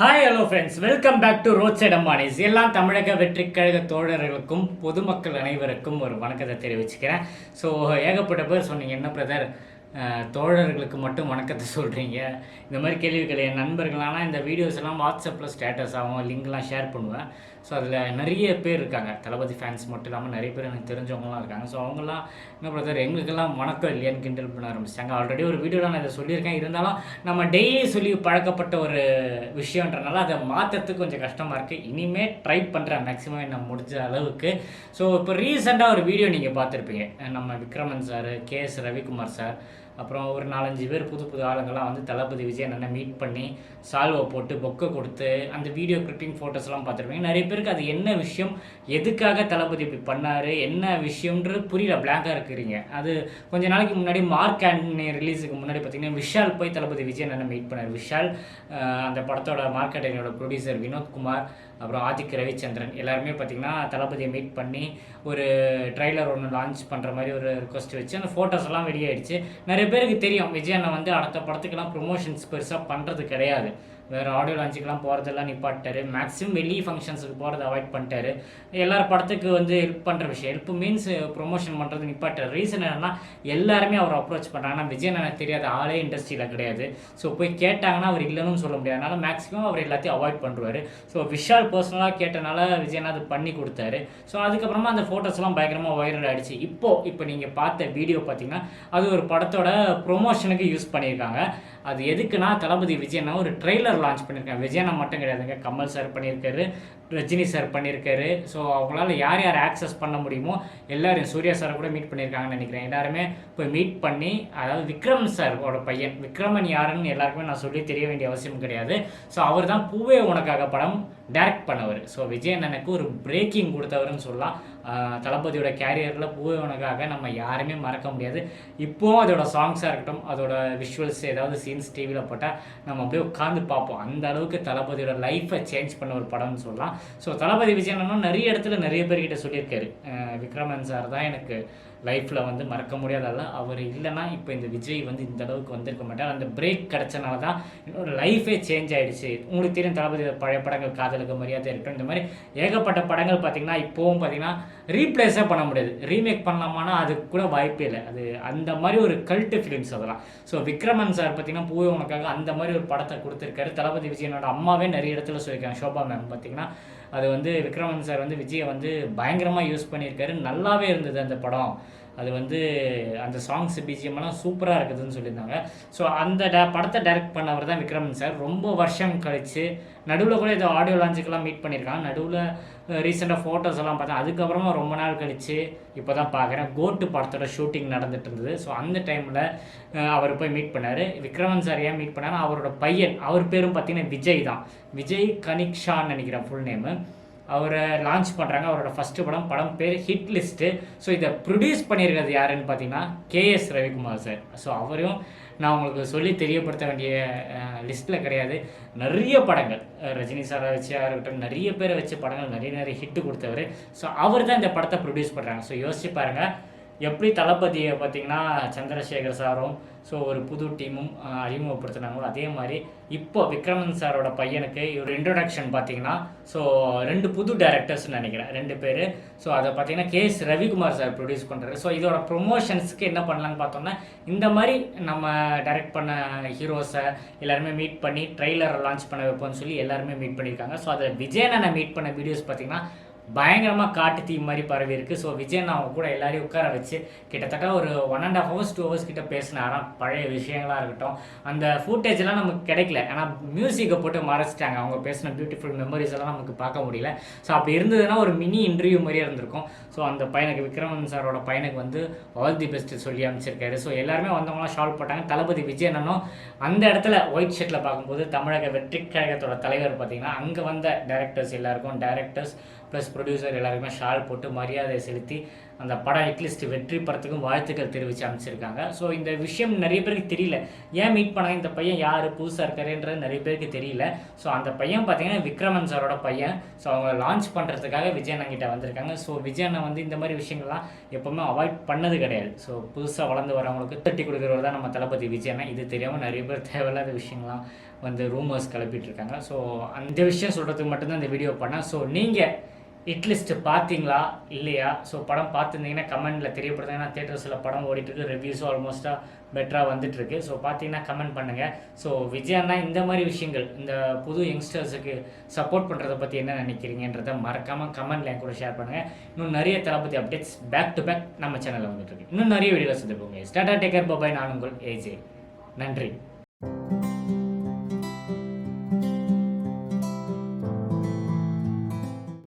Hi hello friends welcome back to road side Ambanis எல்லாம் தமிழக வெற்றிக் கழக தோழர்களுக்கும் பொதுமக்கள் அனைவருக்கும் ஒரு வணக்கத்தை தெரிவிச்சுக்கிறேன். ஸோ ஏகப்பட்ட பேர் சொன்னீங்க. என்ன பிரதர் தோழர்களுக்கு மட்டும் வணக்கத்தை சொல்கிறீங்க இந்த மாதிரி கேள்விகள் என் நண்பர்களானால் இந்த வீடியோஸ் எல்லாம் வாட்ஸ்அப்பில் ஸ்டேட்டஸ் ஆகும் லிங்க்லாம் ஷேர் பண்ணுவேன். ஸோ அதில் நிறைய பேர் இருக்காங்க. தளபதி ஃபேன்ஸ் மட்டும் இல்லாமல் நிறைய பேர் எனக்கு தெரிஞ்சவங்களாம் இருக்காங்க. ஸோ அவங்களாம் என்ன பிரதர் எங்களுக்கெல்லாம் வணக்கம் இல்லையான்னு கிண்டல் பண்ண ஆரம்பிச்சிட்டாங்க. ஆல்ரெடி ஒரு வீடியோவில் நான் இதை சொல்லியிருக்கேன். இருந்தாலும் நம்ம டெய்லி சொல்லி பழக்கப்பட்ட ஒரு விஷயன்றனால அதை மாற்றுறதுக்கு கொஞ்சம் கஷ்டமாக இருக்குது இனிமேல் ட்ரை பண்ணுறேன் மேக்ஸிமம் என்ன முடிஞ்ச அளவுக்கு. ஸோ இப்போ ரீசெண்டாக ஒரு வீடியோ நீங்கள் பார்த்துருப்பீங்க. நம்ம Vikraman sir K S Ravikumar sir அப்புறம் ஒரு நாலஞ்சு பேர் புது புது ஆளுங்கள்லாம் வந்து தளபதி விஜய் அண்ணனை மீட் பண்ணி சால்வை போட்டு பொக்கை கொடுத்து அந்த வீடியோ கிளிப்பிங் ஃபோட்டோஸ்லாம் பார்த்துருப்பீங்க. நிறைய பேருக்கு அது என்ன விஷயம் எதுக்காக தளபதி இப்படி பண்ணார் என்ன விஷயம்ன்றது புரியல பிளாங்காக இருக்கிறீங்க. அது கொஞ்ச நாளைக்கு முன்னாடி மார்க் ஆண்டனி ரிலீஸுக்கு முன்னாடி பார்த்தீங்கன்னா விஷால் போய் தளபதி விஜய் அண்ணனை மீட் பண்ணார். விஷால் அந்த படத்தோட மார்க் ஆண்டனியோட ப்ரொடியூசர் வினோத்குமார் அப்புறம் ஆதிக் ரவிச்சந்திரன். எல்லாருமே பார்த்தீங்கன்னா தளபதியை மீட் பண்ணி ஒரு ட்ரைலர் ஒன்று லான்ச் பண்ணுற மாதிரி ஒரு ரிக்வஸ்ட் வச்சு அந்த ஃபோட்டோஸ் எல்லாம் வெளியாயிடுச்சு. நிறைய பேருக்கு தெரியும் விஜய் அண்ணன் வந்து அடுத்த படத்துக்கெல்லாம் ப்ரொமோஷன்ஸ் பெருசாக பண்ணுறது கிடையாது. வேறு ஆடியோ லான்ச்சுக்கெலாம் போகிறதெல்லாம் நிப்பாட்டாரு மேக்ஸிமம் வெளியே ஃபங்க்ஷன்ஸுக்கு போகிறத அவாய்ட் பண்ணிட்டாரு. எல்லார் படத்துக்கு வந்து ஹெல்ப் பண்ணுற விஷயம் ஹெல்ப் மீன்ஸ் ப்ரொமோஷன் பண்ணுறது நிப்பாட்டார் ரீசன் என்னென்னா எல்லாருமே அவர் அப்ரோச் பண்ணுறாங்கன்னா விஜய் எனக்கு தெரியாத ஆளே இண்டஸ்ட்ரியில் கிடையாது. ஸோ போய் கேட்டாங்கன்னா அவர் இல்லைன்னு சொல்ல முடியாது. அதனால மேக்ஸிமம் அவர் எல்லாத்தையும் அவாய்ட் பண்ணுவார். ஸோ விஷால் பர்சனலாக கேட்டனால விஜயனா அது பண்ணி கொடுத்தாரு. ஸோ அதுக்கப்புறமா அந்த ஃபோட்டோஸ்லாம் பயங்கரமாக வைரல் ஆகிடுச்சு இப்போது இப்போ நீங்கள் பார்த்த வீடியோ பார்த்தீங்கன்னா அது ஒரு படத்தோட ப்ரொமோஷனுக்கு யூஸ் பண்ணியிருக்காங்க. அது எதுக்குன்னா தளபதி விஜயனா ஒரு ட்ரெய்லர் லான்ச் பண்ணியிருக்காங்க விஜயனா மட்டும் கிடையாதுங்க. கமல் சார் பண்ணியிருக்காரு ரஜினி சார் பண்ணியிருக்காரு ஸோ அவங்களால யார் யார் ஆக்சஸ் பண்ண முடியுமோ எல்லாரும் சூர்யா சாரை கூட மீட் பண்ணியிருக்காங்கன்னு நினைக்கிறேன். எல்லாருமே போய் மீட் பண்ணி அதாவது விக்ரம் சாரோட பையன் விக்ரமன் யாருன்னு எல்லாருக்குமே நான் சொல்லி தெரிய வேண்டிய அவசியம் கிடையாது. ஸோ அவர் தான் பூவே உனக்காக படம் டைரக்ட் பண்ணவர். ஸோ விஜய் அண்ணனுக்கு ஒரு பிரேக்கிங் கொடுத்தவர்னு சொல்லலாம். தளபதியோட கேரியரில் பூவனுக்காக நம்ம யாருமே மறக்க முடியாது. இப்போவும் அதோட சாங்ஸாக இருக்கட்டும் அதோட விஷுவல்ஸ் ஏதாவது சீன்ஸ் டிவியில் போட்டால் நம்ம அப்படியே உட்காந்து பார்ப்போம். அந்த அளவுக்கு தளபதியோட லைஃப்பை சேஞ்ச் பண்ண ஒரு படம்னு சொல்லலாம். ஸோ தளபதி விஜய் அண்ணனும் நிறைய இடத்துல நிறைய பேர்கிட்ட சொல்லியிருக்காரு. விக்ரமன் சார் தான் எனக்கு லைஃப்பில் வந்து மறக்க முடியாதல்ல அவர் இல்லைன்னா இப்போ இந்த விஜய் வந்து இந்த அளவுக்கு வந்திருக்க மாட்டார். அந்த பிரேக் கிடச்சனால தான் என்னோட லைஃபே சேஞ்ச் ஆகிடுச்சு உங்களுக்கு தெரியும் தளபதி பழைய படங்கள் காதலுக்கு மரியாதை இருக்கட்டும் இந்த மாதிரி ஏகப்பட்ட படங்கள் பார்த்தீங்கன்னா இப்போவும் பார்த்தீங்கன்னா ரீப்ளேஸே பண்ண முடியாது. ரீமேக் பண்ணலாமானா அதுக்கு கூட வாய்ப்பே இல்லை. அது அந்த மாதிரி ஒரு கல்ட்டு ஃபிலிம்ஸ் அதெல்லாம். ஸோ விக்ரமன் சார் பார்த்தீங்கன்னா பூவே உனக்காக அந்த மாதிரி ஒரு படத்தை கொடுத்துருக்காரு. தளபதி விஜயனோட அம்மாவே நிறைய இடத்துல சொல்லியிருக்காங்க. ஷோபா மேம் பார்த்தீங்கன்னா அது வந்து விக்ரமன் சார் வந்து விஜயை வந்து பயங்கரமாக யூஸ் பண்ணியிருக்காரு. நல்லாவே இருந்தது அந்த படம். அது வந்து அந்த சாங்ஸ் பிஜிஎம்லாம் சூப்பராக இருக்குதுன்னு சொல்லியிருந்தாங்க. ஸோ அந்த ட படத்தை டைரக்ட் பண்ணவர் தான் விக்ரமன் சார். ரொம்ப வருஷம் கழித்து நடுவில் கூட இதை ஆடியோ லான்ச்சுக்கெல்லாம் மீட் பண்ணியிருக்காங்க. நடுவில் ரீசெண்டாக ஃபோட்டோஸ் எல்லாம் பார்த்தேன். அதுக்கப்புறமா ரொம்ப நாள் கழிச்சு இப்போ தான் பார்க்குறேன் கோட்டு படத்தோட ஷூட்டிங் நடந்துட்டு இருந்தது. ஸோ அந்த டைமில் அவர் போய் மீட் பண்ணார். விக்ரமன் சார் ஏன் மீட் பண்ணார் அவரோட பையன் அவர் பேரும் பார்த்தீங்கன்னா விஜய் தான். விஜய் கனிக்ஷான்னு நினைக்கிறேன் ஃபுல் நேமு அவரை லான்ச் பண்ணுறாங்க அவரோட ஃபஸ்ட்டு படம் படம் பேர் ஹிட் லிஸ்ட்டு ஸோ இதை ப்ரொடியூஸ் பண்ணியிருக்கிறது யாருன்னு பார்த்தீங்கன்னா கேஎஸ் ரவிக்குமார் சார் ஸோ அவரையும் நான் உங்களுக்கு சொல்லி தெரியப்படுத்த வேண்டிய லிஸ்ட்டில் கிடையாது. நிறைய படங்கள். ரஜினி சாரை வச்சு இருக்கட்டும் நிறைய பேரை வச்சு படங்கள் நிறைய நிறைய ஹிட்டு கொடுத்தவர். ஸோ அவர் தான் இந்த படத்தை ப்ரொடியூஸ் பண்ணுறாங்க ஸோ யோசிச்சு பாருங்கள் எப்படி தளபதியை பார்த்தீங்கன்னா சந்திரசேகர் சாரும் ஸோ ஒரு புது டீமும் அறிமுகப்படுத்தினாங்களோ அதே மாதிரி இப்போ விக்ரமன் சாரோட பையனுக்கு ஒரு இன்ட்ரொடக்ஷன் பார்த்தீங்கன்னா ஸோ ரெண்டு புது டேரக்டர்ஸ்னு நினைக்கிறேன் ரெண்டு பேர். ஸோ அதை பார்த்தீங்கன்னா K S Ravikumar sir produce பண்ணுறாரு ஸோ இதோட ப்ரொமோஷன்ஸ்க்கு என்ன பண்ணலான்னு பார்த்தோம்னா இந்த மாதிரி நம்ம டைரக்ட் பண்ண ஹீரோஸை எல்லாருமே மீட் பண்ணி ட்ரெய்லரை லான்ச் பண்ண வைப்போம்னு சொல்லி எல்லாருமே மீட் பண்ணியிருக்காங்க. ஸோ அதை விஜயனை மீட் பண்ண வீடியோஸ் பார்த்தீங்கன்னா பயங்கரமாக காட்டு தீ மாதிரி பரவி இருக்கு. ஸோ விஜயன் அவங்க கூட எல்லாரையும் உட்கார வச்சு கிட்டத்தட்ட ஒரு one and half hours two hours கிட்ட பேசினாராம் பழைய விஷயங்களாக இருக்கட்டும். அந்த ஃபூட்டேஜ்லாம் நமக்கு கிடைக்கல. ஆனால் மியூசிக்கை போட்டு மறைச்சிட்டாங்க. அவங்க பேசின பியூட்டிஃபுல் மெமரிஸ் எல்லாம் நமக்கு பார்க்க முடியல. ஸோ அப்படி இருந்ததுன்னா ஒரு மினி இன்டர்வியூ மாதிரியே இருந்திருக்கும். ஸோ அந்த பையனுக்கு விக்ரமன் சாரோட பையனுக்கு வந்து ஆல் தி பெஸ்ட் சொல்லி அமைச்சிருக்காரு ஸோ எல்லாருமே வந்தவங்களாம் ஷால்வ் போட்டாங்க. தளபதி விஜயனும் அந்த இடத்துல ஒயிட் ஷர்ட்டில் பார்க்கும்போது தமிழக வெற்றி கழகத்தோட தலைவர் பார்த்தீங்கன்னா அங்கே வந்த டேரக்டர்ஸ் எல்லாருக்கும் டேரக்டர்ஸ் ப்ளஸ் ப்ரொடியூசர் எல்லாருக்குமே ஷால் போட்டு மரியாதை செலுத்தி அந்த படம் அட்லீஸ்ட் வெற்றி படத்துக்கும் வாழ்த்துக்கள் தெரிவித்து அமைச்சிருக்காங்க ஸோ இந்த விஷயம் நிறைய பேருக்கு தெரியல. ஏன் மீட் பண்ணாங்க? இந்த பையன் யார்? புதுசாக இருக்காருன்றது நிறைய பேருக்கு தெரியல. ஸோ அந்த பையன் பார்த்தீங்கன்னா விக்ரமன் சாரோட பையன். ஸோ அவங்க லான்ச் பண்ணுறதுக்காக விஜயண்ணங்கிட்ட வந்திருக்காங்க. ஸோ விஜயண்ணன் வந்து இந்த மாதிரி விஷயங்கள்லாம் எப்போவுமே அவாய்ட் பண்ணது கிடையாது. ஸோ புதுசாக வளர்ந்து வரவங்களுக்கு தட்டி கொடுக்குறவர் தான் நம்ம தளபதி விஜயண்ணன் இது தெரியாமல் நிறைய பேர் தேவையில்லாத விஷயங்கள்லாம் வந்து ரூமர்ஸ் கிளப்பிட்டு இருக்காங்க. ஸோ அந்த விஷயம் சொல்கிறதுக்கு மட்டும்தான் இந்த வீடியோ பண்ணேன். ஸோ நீங்கள் இட்லிஸ்ட் பார்த்தீங்களா? இல்லையா? ஸோ படம் பார்த்துருந்தீங்கன்னா கமெண்ட்டில் தெரியப்படுத்துங்க. ஏன்னா தேட்டர்ஸில் படம் ஓடிட்டுருக்கு. ரிவ்யூஸும் ஆல்மோஸ்ட்டாக பெட்டராக வந்துட்டுருக்கு. ஸோ பார்த்தீங்கன்னா கமெண்ட் பண்ணுங்கள் ஸோ விஜயன்னா இந்த மாதிரி விஷயங்கள் இந்த புது யங்ஸ்டர்ஸுக்கு சப்போர்ட் பண்ணுறதை பற்றி என்ன நினைக்கிறீங்கன்றதை மறக்காமல் கமெண்ட்டில் என் கூட ஷேர் பண்ணுங்கள் இன்னும் நிறைய Thalapathy updates back to back நம்ம சேனலில் வந்துட்டுருக்கு. இன்னும் நிறைய வீடியோஸ் வந்துருக்கோங்க ஸ்டாட்டா டேக்கர் பபாய் நான் உங்கள் ஏஜே நன்றி.